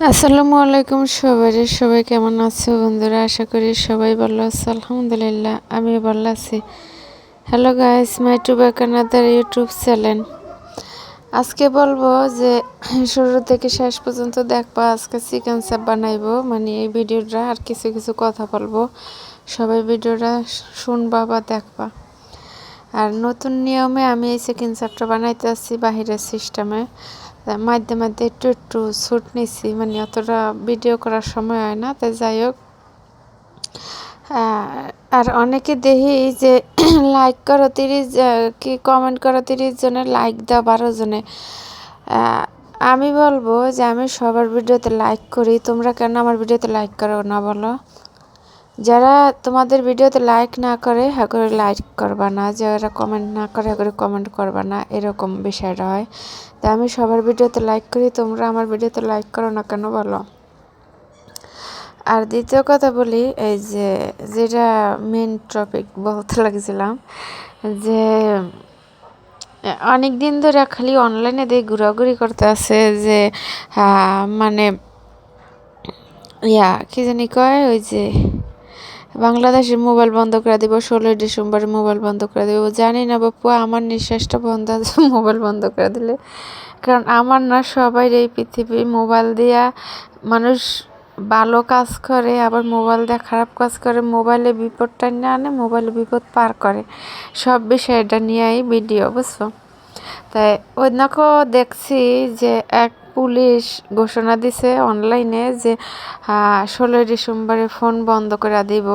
আসসালামু আলাইকুম সবাই সবাই কেমন আছো বন্ধুরা? আশা করি সবাই ভালো আছে, আলহামদুলিল্লাহ আমি ভালো আছি। Hello guys my to back another YouTube channel আজকে বলব যে, শুরু থেকে শেষ পর্যন্ত দেখবা আজকে চিকেন চাপ বানাইবো মানে এই ভিডিওটা আর কিছু কিছু কথা বলব। সবাই ভিডিওটা শুনবা বা দেখবা। আর নতুন নিয়মে আমি এই চিকেন চাপটা বানাইতে আসছি বাহিরের সিস্টেমে মাঝে মাঝে একটু একটু শ্যুট নিছি মানে অতটা ভিডিও করার সময় হয় না তাই যাই হোক। আর অনেকে দেখি যে লাইক করো তিরিশ কি কমেন্ট করো তিরিশ জনে লাইক দাও বারো জনে। আমি বলব যে আমি সবার ভিডিওতে লাইক করি, তোমরা কেন আমার ভিডিওতে লাইক করো না বলো? যারা তোমাদের ভিডিওতে লাইক না করে হ্যাঁ করে লাইক করবা না। যারা কমেন্ট না করে হ্যাঁ করে কমেন্ট করবা না। এরকম বিষয়টা হয়। তা আমি সবার ভিডিওতে লাইক করি, তোমরা আমার ভিডিওতে লাইক করো না কেন বলো? আর দ্বিতীয় কথা বলি, এই যে, যেটা মেন টপিক বলতে লাগছিলাম, যে অনেক দিন ধরে খালি অনলাইনে দিয়ে ঘোরাঘুরি করতে আছে যে মানে ইয়া, কি জানি কয়, ওই যে বাংলাদেশের মোবাইল বন্ধ করে দিব, ষোলোই ডিসেম্বর মোবাইল বন্ধ করে দেবো। জানি না বাপু, আমার নিঃশ্বাসটা বন্ধ আছে, মোবাইল বন্ধ করে দিলে। কারণ আমার না সবাই এই পৃথিবী মোবাইল দিয়া মানুষ ভালো কাজ করে, আবার মোবাইল দিয়ে খারাপ কাজ করে, মোবাইলে বিপদটা নিয়ে আনে, মোবাইলে বিপদ পার করে। সব বিষয়টা নিয়েই ভিডিও, বুঝছ? তাই ওই দেখছি যে এক পুলিশ ঘোষণা দিছে অনলাইনে যে ষোলোই ডিসেম্বরে ফোন বন্ধ করে দিব,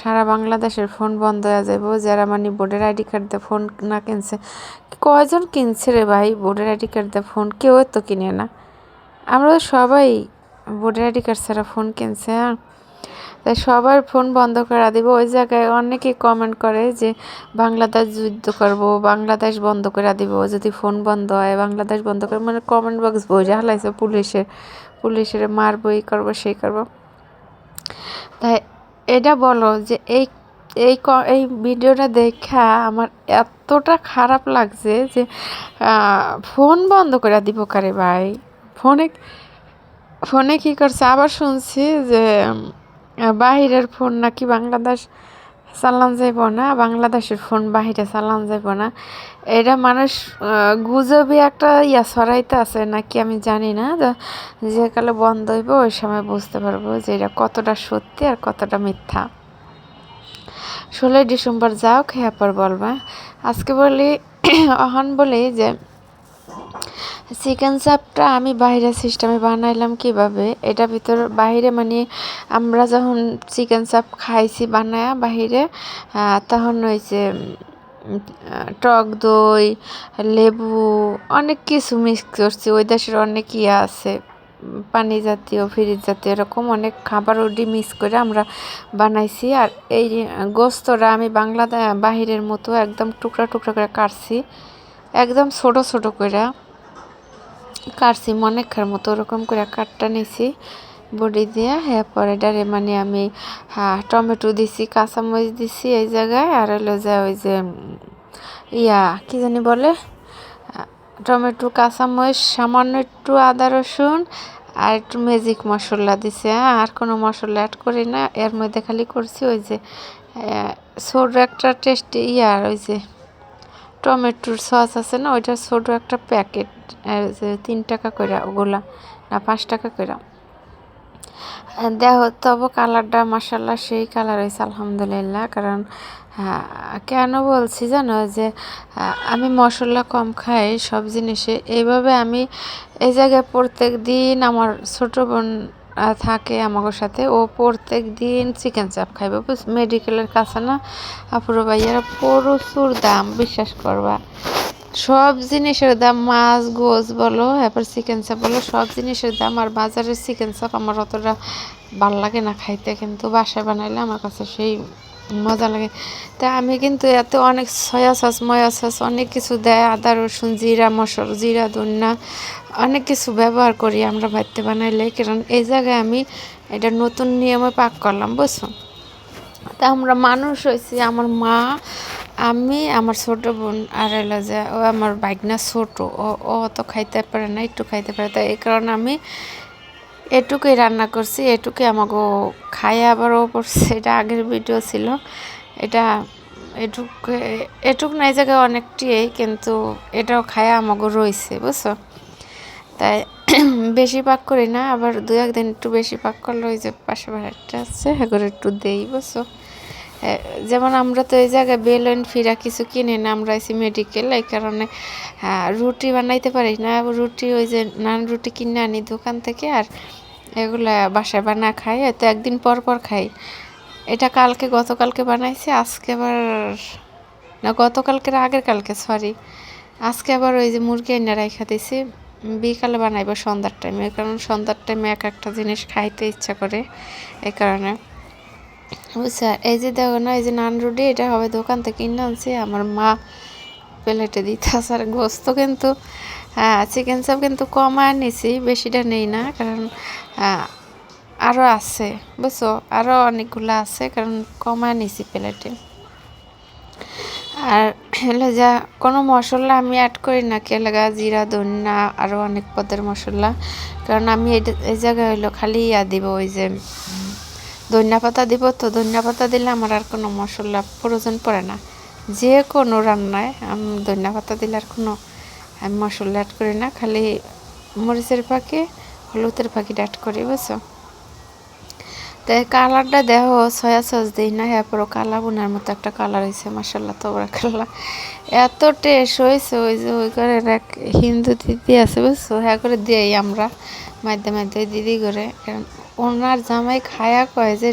সারা বাংলাদেশের ফোন বন্ধ হয়ে যাব, যারা মানে ভোটার আইডি কার্ড দিয়ে ফোন না কিনছে। কয়জন কিনছে রে ভাই ভোটার আইডি কার্ড দিয়ে ফোন কেউ তো কিনে না। আমরা সবাই ভোটার আইডি কার্ড ছাড়া ফোন কিনছে হ্যাঁ। তাই সবার ফোন বন্ধ করা দিব। ওই জায়গায় অনেকে কমেন্ট করে যে, বাংলাদেশ যুদ্ধ করব, বাংলাদেশ বন্ধ করে দিব। যদি ফোন বন্ধ হয়, বাংলাদেশ বন্ধ করে মানে কমেন্ট বক্স বই হালাইছে পুলিশের পুলিশের মারবো এই করব, সেই করব। তাই এটা বলো যে, এই এই এই ভিডিওটা দেখা আমার এতটা খারাপ লাগছে যে ফোন বন্ধ করে দিব কারে ভাই? ফোনে ফোনে কী করছে? আবার শুনছি যে বাহিরের ফোন নাকি বাংলাদেশ চালান যাইব না, বাংলাদেশের ফোন বাহিরে চালান যাইব না। এটা মানুষ গুজবি একটা ইয়া সরাইতে আছে নাকি আমি জানি না যে কালে বন্ধ হইব ওই সময় বুঝতে পারব যে এটা কতটা সত্যি আর কতটা মিথ্যা। ষোলোই ডিসেম্বর যাও খেয়ার পর বলবা। আজকে বলি, অহন বলি যে চিকেন চাপটা আমি বাইরের সিস্টেমে বানাইলাম কীভাবে? এটা ভিতর বাইরে মানে আমরা যখন চিকেন চাপ খাইছি বানায়া বাহিরে তখন ওই যে টক দই, লেবু, অনেক কিছু মিক্স করছি। ওই দেশের অনেক ইয়ে আছে পানি জাতীয় ফ্রিজ জাতীয়, এরকম অনেক খাবার ওডি মিক্স করে আমরা বানাইছি। আর এই গোস্তটা আমি বাংলা বাহিরের মতো একদম টুকরা টুকরা করে কাটছি। একদম ছোট ছোট করে কাটছি খার মতো ওরকম করে কাটটা নিছি। বডি দিয়ে হ্যাঁ পরে ডারে মানে আমি হ্যাঁ টমেটো দিছি, কাঁচামরিচ দিছি এই জায়গায়, আর হলো যে ওই যে ইয়া, কি জানি বলে টমেটো, কাঁচামরিচ, সামান্য একটু আদা রসুন, আর একটু ম্যাজিক মশলা দিছে হ্যাঁ আর কোনো মশলা অ্যাড করি না, এর মধ্যে খালি করছি ওই যে ছোট একটা টেস্টি ইয়ার ওই যে টমেটোর সস আছে না ওইটা ছোটো একটা প্যাকেট তিন টাকা করে ওগুলা, না, পাঁচ টাকা করে দেখো, তবে কালারটা মাসাল্লাহ সেই কালার হয়েছে আলহামদুলিল্লাহ, কারণ কেন বলছি জানো যে আমি মশলা কম খাই সব জিনিসে এইভাবে আমি এই জায়গায় প্রত্যেক দিন আমার ছোটো বোন থাকে আমাকে সাথে। ও প্রত্যেক দিন চিকেন চাপ খাইবে মেডিকেলের কাছে না, আপুরো ভাইয়ারা প্রচুর দাম, বিশ্বাস করবা। সব জিনিসের দাম, মাছ গোছ বলো, এরপর চিকেন চাপ বলো, সব জিনিসের দাম আর বাজারের চিকেন চাপ আমার অতটা ভালো লাগে না খাইতে। কিন্তু বাসায় বানাইলে আমার কাছে সেই মজা লাগে। তা আমি কিন্তু এতে অনেক সয়া সস, ময়া সস, অনেক কিছু দেয়, আদা, রসুন, জিরা মশলা জিরা, ধন্যা, অনেক কিছু ব্যবহার করি আমরা বাড়িতে বানাইলে। কারণ এই জায়গায় আমি এটা নতুন নিয়মে পাক করলাম, বুঝছ? তা আমরা মানুষ হয়েছি, আমার মা, আমি, আমার ছোট বোন, আর এলো যে ও আমার বাইকনা ছোট, ও ও অত খাইতে পারে না, একটু খাইতে পারে। তাই এই কারণে আমি এটুকুই রান্না করছি, এটুকুই আমাকে খাই আবারও পড়ছে, এটা আগের ভিডিও ছিল। এটা এটুক এটুক নাই জায়গায় অনেকটি কিন্তু এটাও খায়া আমাকে রয়েছে বুঝছ? তাই বেশি পাক করি না, আবার দু একদিন একটু বেশি পাক করলে ওই যে পাশে বাড়িটা আছে, এগুলো একটু দেই, বুঝছ? যেমন আমরা তো এই জায়গায় বেলুন ফিরা কিছু কিনে না, আমরা আছি মেডিকেল এই কারণে রুটি বানাইতে পারি না, রুটি ওই যে নান রুটি কিনে আনি দোকান থেকে আর এগুলা বাসায় বানা খাই হয়তো একদিন পর পর খাই। এটা কালকে, গতকালকে বানাইছি, আজকে আবার, না গতকালকে আগের কালকে সরি আজকে আবার ওই যে মুরগি এনে রাখা দিছি, বিকালে বানাইবো সন্ধ্যার টাইমে কারণ সন্ধ্যার টাইমে এক একটা জিনিস খাইতে ইচ্ছা করে এই কারণে। বুঝছা, এই যে দেখো না, এই যে নান রুটি, এটা হবে দোকান থেকে কিনে আনছি, আমার মা প্লেটে দিতে আসার গোস্ত কিন্তু হ্যাঁ চিকেন চাপ কিন্তু কমায় নিছি বেশিটা নেই না, কারণ আরও আছে, বুঝছ আরও অনেকগুলো আছে, কারণ কমায় নিছি প্লেটে। আর হলো যা, কোনো মশলা আমি অ্যাড করি না কেলাগা জিরা, ধন্যা আরও অনেক পদের মশলা, কারণ আমি এই জায়গায় হইল খালি ইয়া দিব, ওই যে ধনিয়া পাতা দিব, তো ধনিয়া পাতা দিলে আমার আর কোনো মশলা প্রয়োজন পড়ে না। যে কোনো রান্নায় আমি ধনিয়া পাতা দিলে আর কোনো, আমি, মশলা অ্যাড করি না, খালি মরিচের পাখি হলুদের পাখিটা অ্যাড করি, বুঝছ? তাই কালারটা দেহ সয়া সস দিই না এরপরও কালা বোনার মতো একটা কালার হয়েছে মাসাল্লাহ তোমরা কালা। এত টেস্ট হয়েছে, ওই যে ওই করে এক হিন্দু দিদি আছে, বুঝছ? হ্যাঁ করে দিই আমরা মাধ্যমে দিদি করে ওনার জামাই খায়া কয় যে